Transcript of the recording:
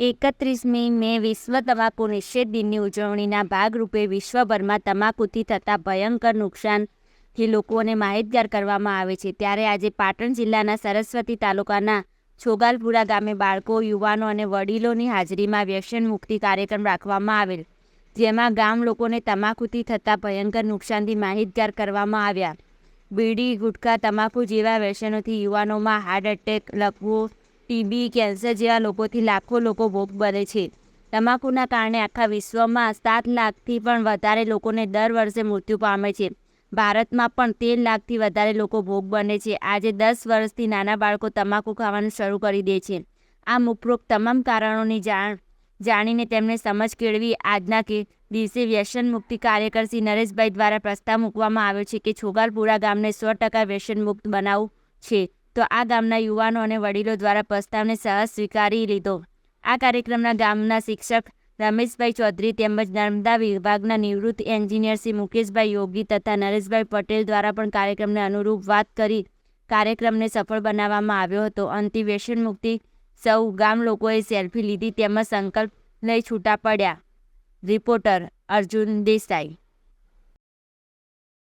એકત્રીસમી મે વિશ્વ તમાકુ નિષેધ દિનની ઉજવણીના ભાગરૂપે વિશ્વભરમાં તમાકુથી થતા ભયંકર નુકસાનથી લોકોને માહિતગાર કરવામાં આવે છે. ત્યારે આજે પાટણ જિલ્લાના સરસ્વતી તાલુકાના છોગાલપુરા ગામે બાળકો, યુવાનો અને વડીલોની હાજરીમાં વ્યસન મુક્તિ કાર્યક્રમ રાખવામાં આવેલ, જેમાં ગામ લોકોને તમાકુથી થતા ભયંકર નુકસાનથી માહિતગાર કરવામાં આવ્યા. બીડી, ગુટખા, તમાકુ જેવા વ્યસનોથી યુવાનોમાં હાર્ટ એટેક, લકવો ટીબી કેન્સર જેવા લોકોથી લાખો લોકો ભોગ બને છે. તમાકુના કારણે આખા વિશ્વમાં સાત લાખથી પણ વધારે લોકોને દર વર્ષે મૃત્યુ પામે છે. ભારતમાં પણ તેર લાખથી વધારે લોકો ભોગ બને છે. આજે દસ વર્ષથી નાના બાળકો તમાકુ ખાવાનું શરૂ કરી દે છે. આમ ઉપરોક્ત તમામ કારણોની જાણ, જાણીને તેમને સમજ કેળવી. આજના કે, દિવસે વ્યસન મુક્તિ કાર્યકર શ્રી નરેશભાઈ દ્વારા પ્રસ્તાવ મૂકવામાં આવ્યો છે કે છોગાલપુરા ગામને સો ટકા વ્યસન મુક્ત બનાવવું છે. તો આ ગામના યુવાનો અને વડીલો દ્વારા પ્રસ્તાવને સહજ સ્વીકારી લીધો. આ કાર્યક્રમના ગામના શિક્ષક રમેશભાઈ ચૌધરી તેમજ નર્મદા વિભાગના નિવૃત્ત એન્જિનિયર શ્રી મુકેશભાઈ યોગી તથા નરેશભાઈ પટેલ દ્વારા પણ કાર્યક્રમને અનુરૂપ વાત કરી કાર્યક્રમને સફળ બનાવવામાં આવ્યો હતો. અંતે વ્યસન મુક્તિ સૌ ગામ લોકોએ સેલ્ફી લીધી તેમજ સંકલ્પ લઈ છૂટા પડ્યા. રિપોર્ટર અર્જુન દેસાઈ.